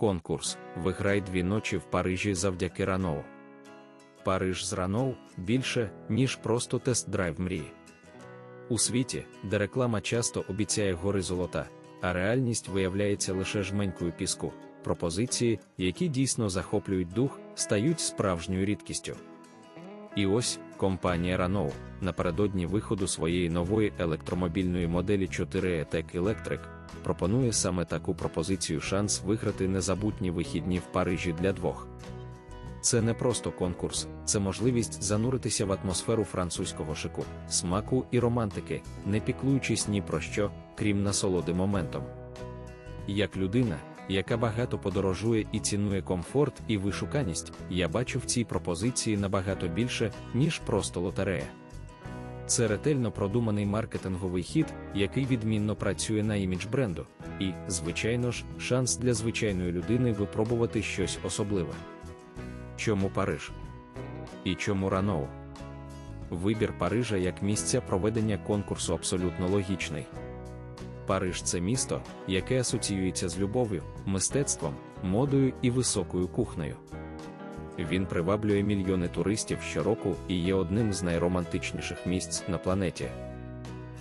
Конкурс Виграй дві ночі в Парижі завдяки Раноу. Париж з Раноу більше, ніж просто тест-драйв мрії. У світі, де реклама часто обіцяє гори золота, а реальність виявляється лише жменькою піску, пропозиції, які дійсно захоплюють дух, стають справжньою рідкістю. І ось компанія Renault напередодні виходу своєї нової електромобільної моделі 4 E-Tech Electric пропонує саме таку пропозицію шанс виграти незабутні вихідні в Парижі для двох. Це не просто конкурс, це можливість зануритися в атмосферу французького шику, смаку і романтики, не піклуючись ні про що, крім насолоди моментом. Як людина, яка багато подорожує і цінує комфорт і вишуканість, я бачу в цій пропозиції набагато більше, ніж просто лотерея. Це ретельно продуманий маркетинговий хід, який відмінно працює на імідж бренду, і, звичайно ж, шанс для звичайної людини випробувати щось особливе. Чому Париж? І чому Раноу? Вибір Парижа як місця проведення конкурсу абсолютно логічний. Париж це місто, яке асоціюється з любов'ю, мистецтвом, модою і високою кухнею. Він приваблює мільйони туристів щороку і є одним з найромантичніших місць на планеті.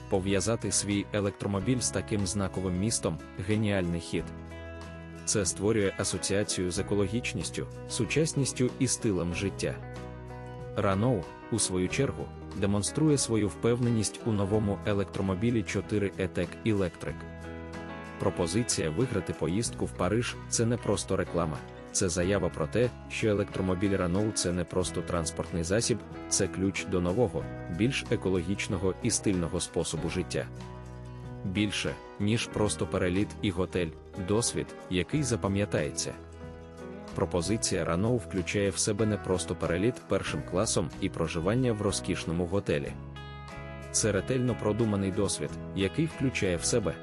Пов'язати свій електромобіль з таким знаковим містом геніальний хід. Це створює асоціацію з екологічністю, сучасністю і стилем життя. Раноу, у свою чергу, демонструє свою впевненість у новому електромобілі 4 E-Tech Electric. Пропозиція виграти поїздку в Париж це не просто реклама, це заява про те, що електромобіль Renault – це не просто транспортний засіб, це ключ до нового, більш екологічного і стильного способу життя. Більше, ніж просто переліт і готель, досвід, який запам'ятається. Пропозиція Renault включає в себе не просто переліт першим класом і проживання в розкішному готелі. Це ретельно продуманий досвід, який включає в себе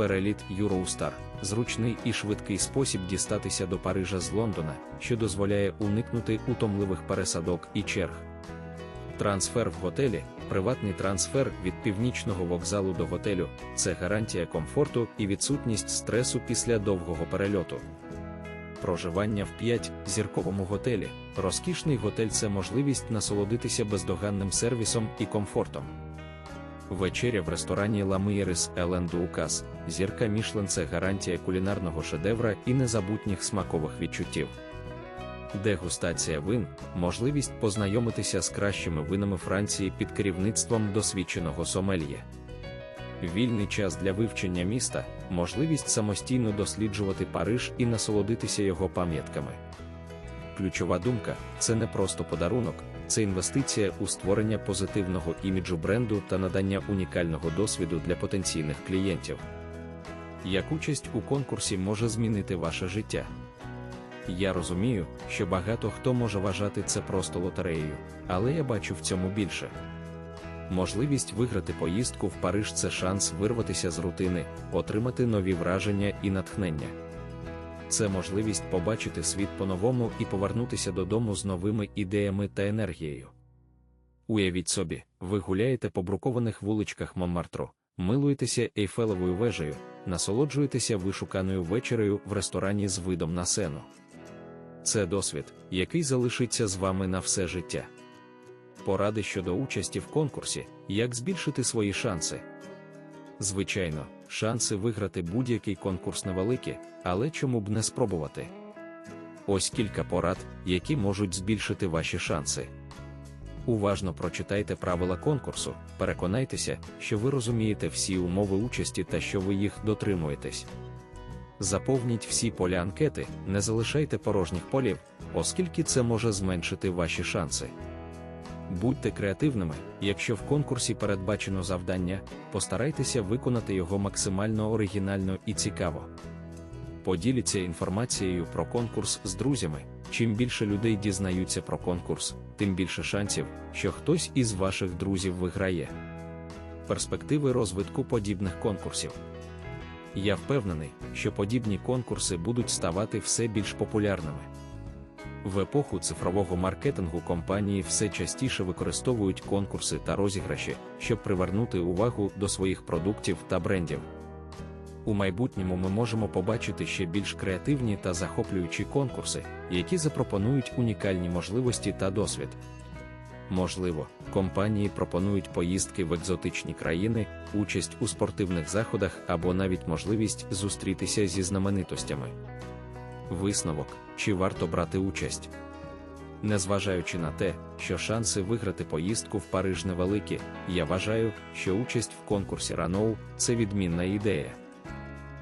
переліт Eurostar – зручний і швидкий спосіб дістатися до Парижа з Лондона, що дозволяє уникнути утомливих пересадок і черг. Трансфер в готелі, приватний трансфер від північного вокзалу до готелю це гарантія комфорту і відсутність стресу після довгого перельоту. Проживання в 5-зірковому готелі. Розкішний готель це можливість насолодитися бездоганним сервісом і комфортом. Вечеря в ресторані Ламиєрис Елен Дуукас, зірка Мішлен це гарантія кулінарного шедевра і незабутніх смакових відчуттів. Дегустація вин можливість познайомитися з кращими винами Франції під керівництвом досвідченого сомельє. Вільний час для вивчення міста, можливість самостійно досліджувати Париж і насолодитися його пам'ятками. Ключова думка це не просто подарунок, це інвестиція у створення позитивного іміджу бренду та надання унікального досвіду для потенційних клієнтів. Як участь у конкурсі може змінити ваше життя? Я розумію, що багато хто може вважати це просто лотереєю, але я бачу в цьому більше. Можливість виграти поїздку в Париж це шанс вирватися з рутини, отримати нові враження і натхнення. Це можливість побачити світ по-новому і повернутися додому з новими ідеями та енергією. Уявіть собі, ви гуляєте по брукованих вуличках Монмартру, милуєтеся ейфелевою вежею, насолоджуєтеся вишуканою вечерею в ресторані з видом на сену. Це досвід, який залишиться з вами на все життя. Поради щодо участі в конкурсі, як збільшити свої шанси. Звичайно, шанси виграти будь-який конкурс невеликі, але чому б не спробувати? Ось кілька порад, які можуть збільшити ваші шанси. Уважно прочитайте правила конкурсу, переконайтеся, що ви розумієте всі умови участі та що ви їх дотримуєтесь. Заповніть всі поля анкети, не залишайте порожніх полів, оскільки це може зменшити ваші шанси. Будьте креативними, якщо в конкурсі передбачено завдання, постарайтеся виконати його максимально оригінально і цікаво. Поділіться інформацією про конкурс з друзями. Чим більше людей дізнаються про конкурс, тим більше шансів, що хтось із ваших друзів виграє. Перспективи розвитку подібних конкурсів. Я впевнений, що подібні конкурси будуть ставати все більш популярними. В епоху цифрового маркетингу компанії все частіше використовують конкурси та розіграші, щоб привернути увагу до своїх продуктів та брендів. У майбутньому ми можемо побачити ще більш креативні та захоплюючі конкурси, які запропонують унікальні можливості та досвід. Можливо, компанії пропонують поїздки в екзотичні країни, участь у спортивних заходах або навіть можливість зустрітися зі знаменитостями. Висновок, чи варто брати участь. Незважаючи на те, що шанси виграти поїздку в Париж невеликі, я вважаю, що участь в конкурсі Раноу це відмінна ідея.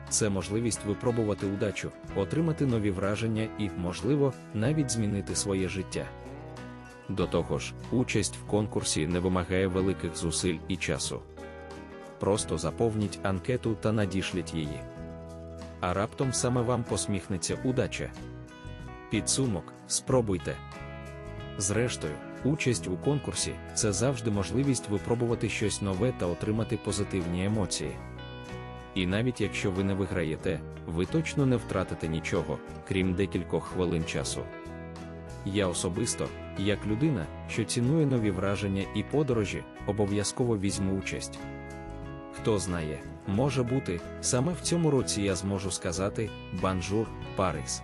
Це можливість випробувати удачу, отримати нові враження і, можливо, навіть змінити своє життя. До того ж, участь в конкурсі не вимагає великих зусиль і часу. Просто заповніть анкету та надішліть її. А раптом саме вам посміхнеться удача. Підсумок спробуйте. Зрештою, участь у конкурсі це завжди можливість випробувати щось нове та отримати позитивні емоції. І навіть якщо ви не виграєте, ви точно не втратите нічого, крім декількох хвилин часу. Я особисто, як людина, що цінує нові враження і подорожі, обов'язково візьму участь. Хто знає, може бути, саме в цьому році я зможу сказати Банжур, Парис.